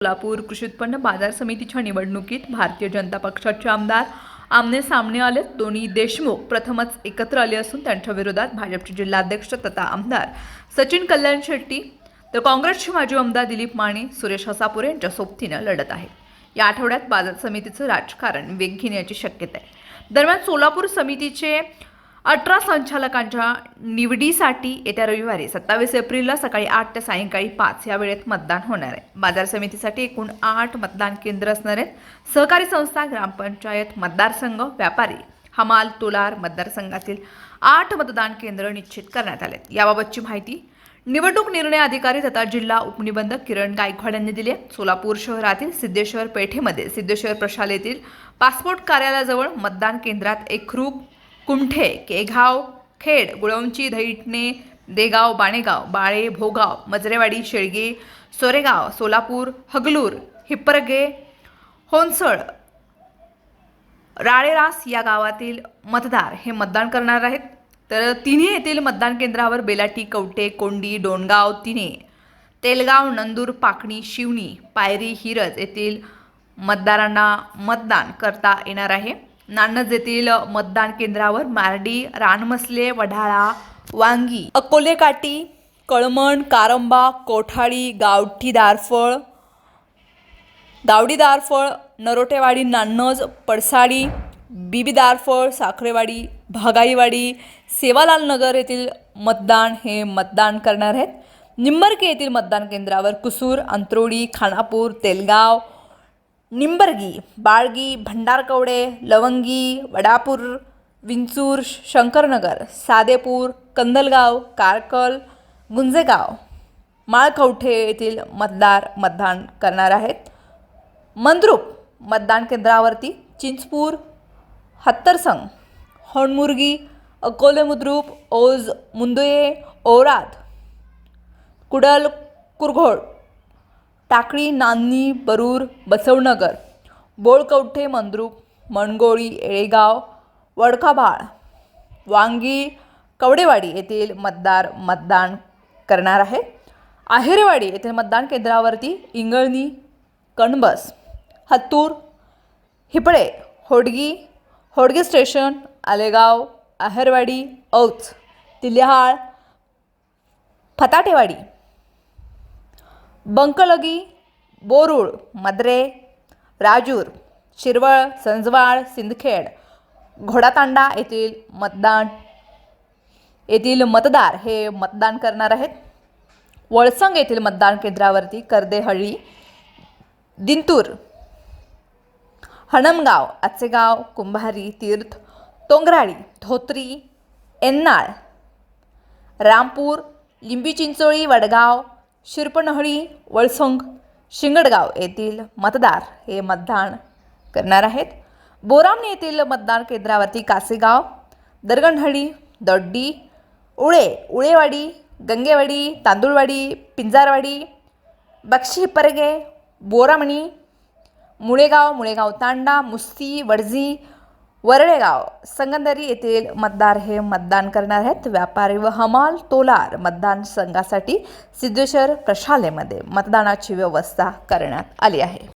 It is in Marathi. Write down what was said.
सोलापूर कृषी उत्पन्न बाजार समितीच्या निवडणुकीत भारतीय जनता पक्षाचे आमदार आमने सामने आले. दोन्ही देशमुख प्रथमच एकत्र आले असून त्यांच्या विरोधात भाजपचे जिल्हाध्यक्ष तथा आमदार सचिन कल्याण शेट्टी तर काँग्रेसचे माजी आमदार दिलीप माने सुरेश हसापुरे यांच्या सोबतीनं लढत आहे. या आठवड्यात बाजार समितीचं राजकारण वेग घेण्याची शक्यता आहे. दरम्यान सोलापूर समितीचे अठरा संचालकांच्या निवडीसाठी येत्या रविवारी सत्तावीस एप्रिलला सकाळी आठ ते सायंकाळी पाच या वेळेत मतदान होणार आहे. बाजार समितीसाठी एकूण आठ मतदान केंद्र असणार आहेत. सहकारी संस्था ग्रामपंचायत मतदारसंघ व्यापारी हमाल तुलार मतदारसंघातील आठ मतदान केंद्र निश्चित करण्यात आले याबाबतची माहिती निवडणूक निर्णय अधिकारी तथा जिल्हा उपनिबंधक किरण गायकवाड यांनी दिली आहे. सोलापूर शहरातील सिद्धेश्वर पेठेमध्ये सिद्धेश्वर प्रशालेतील पासपोर्ट कार्यालयाजवळ मतदान केंद्रात एकरूप कुंठे केघाव खेड गुळवंची धैटणे देगाव बाणेगाव बाळे भोगाव मजरेवाडी शेळगे सोरेगाव सोलापूर हगलूर हिप्परगे होनसळ राळेरास या गावातील मतदार हे मतदान करणार आहेत. तर तिन्ही येथील मतदान केंद्रावर बेलाटी कवटे कोंडी डोणगाव तिने तेलगाव नंदूर पाकणी शिवणी पायरी हिरज येथील मतदारांना मतदान करता येणार आहे. नानज येथील मतदान केंद्रावर मारडी रानमसले वढाळा वांगी. अकोले काटी कळमण कारंबा कोठाळी गावठी दारफळ दावडी दारफळ नरोटेवाडी नान्नज पडसाडी बीबी दारफळ साखरेवाडी भागाईवाडी सेवालाल नगर येथील मतदान हे मतदान करणार आहेत. निंबरके येथील मतदान केंद्रावर कुसूर अंत्रोडी खानापूर तेलगाव निंबर्गी बाळगी भंडारकवडे लवंगी वडापूर विंचूर शंकरनगर सादेपूर कंदलगाव कारकल गुंजेगाव माळखवठे येथील मतदार मतदान करणार आहेत. मंद्रुप मतदान केंद्रावरती चिंचपूर हत्तरसंग होणमुर्गी अकोले मुद्रुप ओज मुंदुये ओराद कुडल कुरघोड टाकळी नान्नी बरूर बसवनगर बोळकवठे मंद्रुप मणगोळी येळेगाव वडकाभाळ वांगी कवडेवाडी येथील मतदार मतदान करणार आहे. आहेरेवाडी येथील मतदान केंद्रावरती इंगळणी कणबस हत्तूर हिपळे होडगी होडगे स्टेशन आलेगाव आहेरवाडी औच तिल्यहाळ फताटेवाडी बंकलगी बोरुळ मद्रे राजूर शिरवळ संजवाळ सिंदखेड घोडातांडा येथील मतदान येथील मतदार हे मतदान करणार आहेत. वळसंग येथील मतदान केंद्रावरती कर्देहळ्ळी दिंतूर हणमगाव आचेगाव कुंभारी तीर्थ तोंगराळी धोत्री एन्नाळ रामपूर लिंबी चिंचोळी वडगाव शिरपणहळी वळसोंग शिंगडगाव येथील मतदार हे मतदान करणार आहेत. बोरामणी येथील मतदान केंद्रावरती कासेगाव दरगणहळी दड्डी उळे उळेवाडी गंगेवाडी तांदूळवाडी पिंजारवाडी बक्षी परगे बोरामणी मुळेगाव मुळेगाव तांडा मुस्ती वडजी वरळेगाव संगंदरी येथील मतदार हे मतदान करणार आहेत. व्यापारी व हमाल तोलार मतदान संघासाठी सिद्धेश्वर प्रशालेमध्ये मतदानाची व्यवस्था करण्यात आली आहे.